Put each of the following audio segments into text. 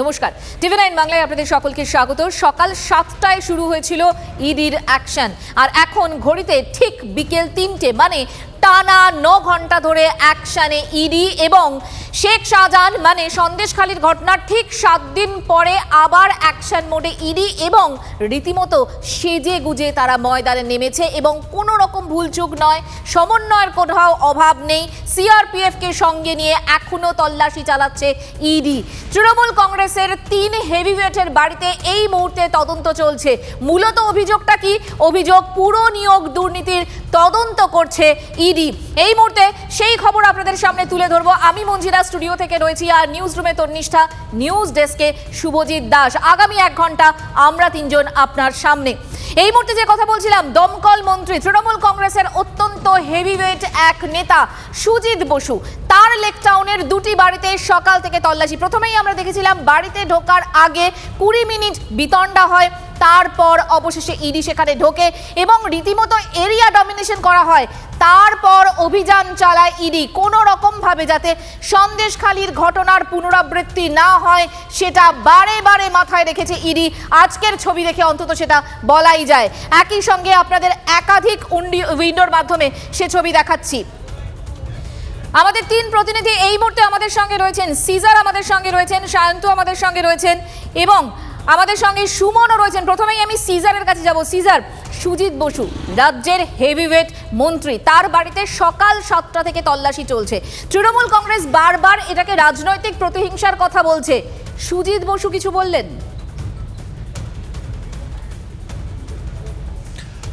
নমস্কার। TV nine বাংলায় আপনাদের সকলকে স্বাগত। সকাল সাতটায় শুরু হয়েছিল ইডির অ্যাকশন। আর এখন ঘড়িতে ঠিক বিকেল তিনটে মানে টানা ন ঘণ্টা ধরে অ্যাকশানে ইডি এবং শেখ শাহজাহান মানে সন্দেশখালীর ঘটনার ঠিক সাত দিন পরে আবার অ্যাকশন মোডে ইডি এবং রীতিমতো সেজে গুজে তারা ময়দানে নেমেছে এবং কোনো রকম ভুলচুক নয়, সমন্বয়ের কোথাও অভাব নেই। সিআরপিএফকে সঙ্গে নিয়ে এখনও তল্লাশি চালাচ্ছে ইডি। তৃণমূল কংগ্রেসের তিন হেভিওয়েটের বাড়িতে এই মুহূর্তে তদন্ত চলছে। মূলত অভিযোগটা কি? অভিযোগ পুরো নিয়োগ দুর্নীতির তদন্ত করছে ইডি। এই মুহূর্তে সেই খবর আপনাদের সামনে তুলে ধরবো। আমি মঞ্জিরা স্টুডিও থেকে রয়েছি আর নিউজ রুমে তন্নিষ্ঠা, নিউজ ডেস্কে শুভজিৎ দাস। আগামী এক ঘণ্টা আমরা তিনজন আপনার সামনে। এই মুহূর্তে যে কথা বলছিলাম, দমকল মন্ত্রী, তৃণমূল কংগ্রেসের অত্যন্ত হেভিওয়েট এক নেতা, সুজিত বসু। তার লেকটাউনের দুটি বাড়িতে সকাল থেকে তল্লাশি। প্রথমেই আমরা দেখেছিলাম, বাড়িতে ঢোকার আগে কুড়ি মিনিট বিতণ্ডা হয়। তারপর অবশেষে ইডি সেখানে ঢোকে এবং রীতিমতো এরিয়া ডমিনেশন করা হয়। তারপর অভিযান চালায় ইডি। কোনো রকমভাবে যাতে সন্দেশখালির ঘটনার পুনরাবৃত্তি না হয়, সেটা বারে বারে মাথায় রেখেছে ইডি। আজকের ছবি দেখে অন্তত সেটা বলাই যায়। একই সঙ্গে আপনাদের একাধিক উইন্ডোর মাধ্যমে সে ছবি দেখাচ্ছি। আমাদের তিন প্রতিনিধি এই মুহূর্তে আমাদের সঙ্গে রয়েছেন। সিজার আমাদের সঙ্গে রয়েছেন সায়ন্ত আমাদের সঙ্গে রয়েছেন এবং আমাদের সঙ্গে সুমনও রয়েছেন। প্রথমেই আমি সিজারের কাছে যাব। সিজার, সুজিত বসু, রাজ্যের হেভিওয়েট মন্ত্রী। তার বাড়িতে সকাল সাতটা থেকে তল্লাশি চলছে। তৃণমূল কংগ্রেস বারবার এটাকে রাজনৈতিক প্রতিহিংসার কথা বলছে। সুজিত বসু কিছু বললেন?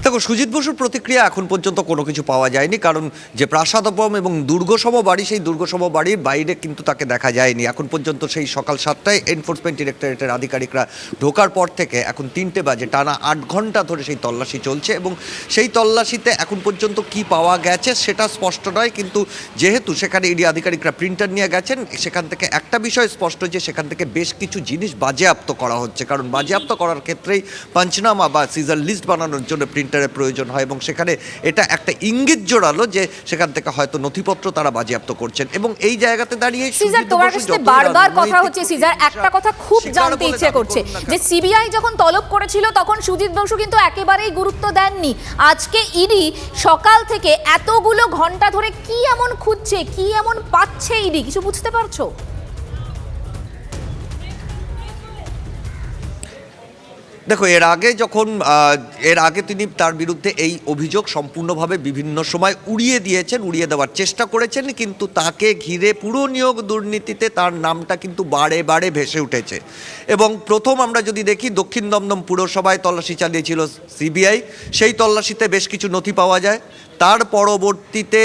দেখো, সুজিত বসুর প্রতিক্রিয়া এখন পর্যন্ত কোনো কিছু পাওয়া যায়নি, কারণ যে প্রাসাদপম এবং দুর্গসম বাড়ি, সেই দুর্গসম বাড়ির বাইরে কিন্তু তাকে দেখা যায়নি। এখন পর্যন্ত সেই সকাল সাতটায় এনফোর্সমেন্ট ডিরেক্টরেটের আধিকারিকরা ঢোকার পর থেকে এখন তিনটে বাজে, টানা আট ঘণ্টা ধরে সেই তল্লাশি চলছে এবং সেই তল্লাশিতে এখন পর্যন্ত কি পাওয়া গেছে সেটা স্পষ্ট নয়, কিন্তু যেহেতু সেখানে ইডি আধিকারিকরা প্রিন্টার নিয়ে গেছেন, সেখান থেকে একটা বিষয় স্পষ্ট যে সেখান থেকে বেশ কিছু জিনিস বাজেয়াপ্ত করা হচ্ছে, কারণ বাজেয়াপ্ত করার ক্ষেত্রেই পাঞ্চনামা বা সিজার লিস্ট বানানোর জন্য প্রিন্টারের প্রয়োজন হয় এবং সেখানে এটা একটা ইঙ্গিত জোরালো যে সেখান থেকে হয়তো নথিপত্র তারা বাজেয়াপ্ত করছেন এবং এই জায়গাতে দাঁড়িয়ে সিজার তোমার কাছে বারবার কথা হচ্ছে সিজার একটা কথা খুব জানতে ইচ্ছে করছে যে সিবিআই যখন তলব করেছিল তখন সুজিত বসু কিন্তু একেবারেই গুরুত্ব দেননি। আজকে ইডি সকাল থেকে এতগুলো ঘণ্টা ধরে কি এমন খুঁজছে কি এমন পাচ্ছে ইডি? কিছু বুঝতে পারছ? দেখো, এর আগে যখন এর আগে তিনি তার বিরুদ্ধে এই অভিযোগ সম্পূর্ণভাবে বিভিন্ন সময় উড়িয়ে দিয়েছেন, উড়িয়ে দেওয়ার চেষ্টা করেছেন, কিন্তু তাকে ঘিরে পুরো নিয়োগ দুর্নীতিতে তার নামটা কিন্তু বারে বারে ভেসে উঠেছে। এবং প্রথম আমরা যদি দেখি, দক্ষিণ দমদম পুরসভায় তল্লাশি চালিয়েছিল সিবিআই, সেই তল্লাশিতে বেশ কিছু নথি পাওয়া যায়। তার পরবর্তীতে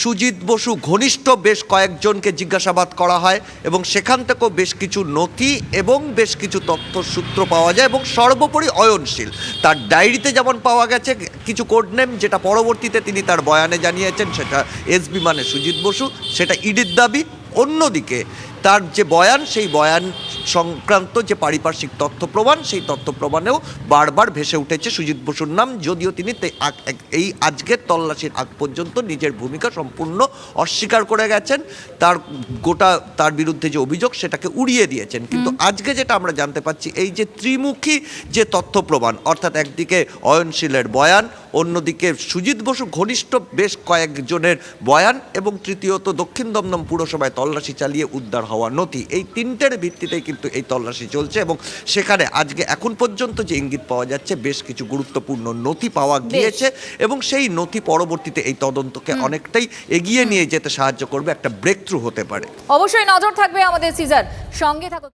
সুজিত বসু ঘনিষ্ঠ বেশ কয়েকজনকে জিজ্ঞাসাবাদ করা হয়, এবং সেখান থেকেও বেশ কিছু নথি এবং বেশ কিছু তথ্য সূত্র পাওয়া যায়, এবং সর্বোপরি অয়নশীল। তার ডায়েরিতে যেমন পাওয়া গেছে কিছু কোড নেম যেটা পরবর্তীতে তিনি তার বয়ানে জানিয়েছেন, সেটা এসবি মানে সুজিত বসু, সেটা ইডির দাবি। অন্যদিকে তার যে বয়ান সেই বয়ান সংক্রান্ত যে পারিপার্শ্বিক তথ্য প্রমাণ সেই তথ্য প্রমাণেও বারবার ভেসে উঠেছে সুজিত বসুর নাম। যদিও তিনি এই আজকের তল্লাশির আগ পর্যন্ত নিজের ভূমিকা সম্পূর্ণ অস্বীকার করে গেছেন। তার গোটা তার বিরুদ্ধে যে অভিযোগ সেটাকে উড়িয়ে দিয়েছেন। কিন্তু আজকে যেটা আমরা জানতে পাচ্ছি এই যে ত্রিমুখী যে তথ্য প্রমাণ অর্থাৎ একদিকে অয়নশীলের বয়ান অন্যদিকে সুজিত বসু ঘনিষ্ঠ বেশ কয়েকজনের বয়ান এবং তৃতীয়ত দক্ষিণ দমদম পুরসভায় তল্লাশি চালিয়ে উদ্ধার হওয়া নথি। এই তিনটের ভিত্তিতেই কিন্তু এই তল্লাশি চলছে এবং সেখানে আজকে এখন পর্যন্ত যে ইঙ্গিত পাওয়া যাচ্ছে বেশ কিছু গুরুত্বপূর্ণ নথি পাওয়া গিয়েছে এবং সেই নথি পরবর্তীতে এই তদন্তকে অনেকটাই এগিয়ে নিয়ে যেতে সাহায্য করবে একটা ব্রেক থ্রু হতে পারে। অবশ্যই নজর থাকবে আমাদের সিজার। সঙ্গে থাকো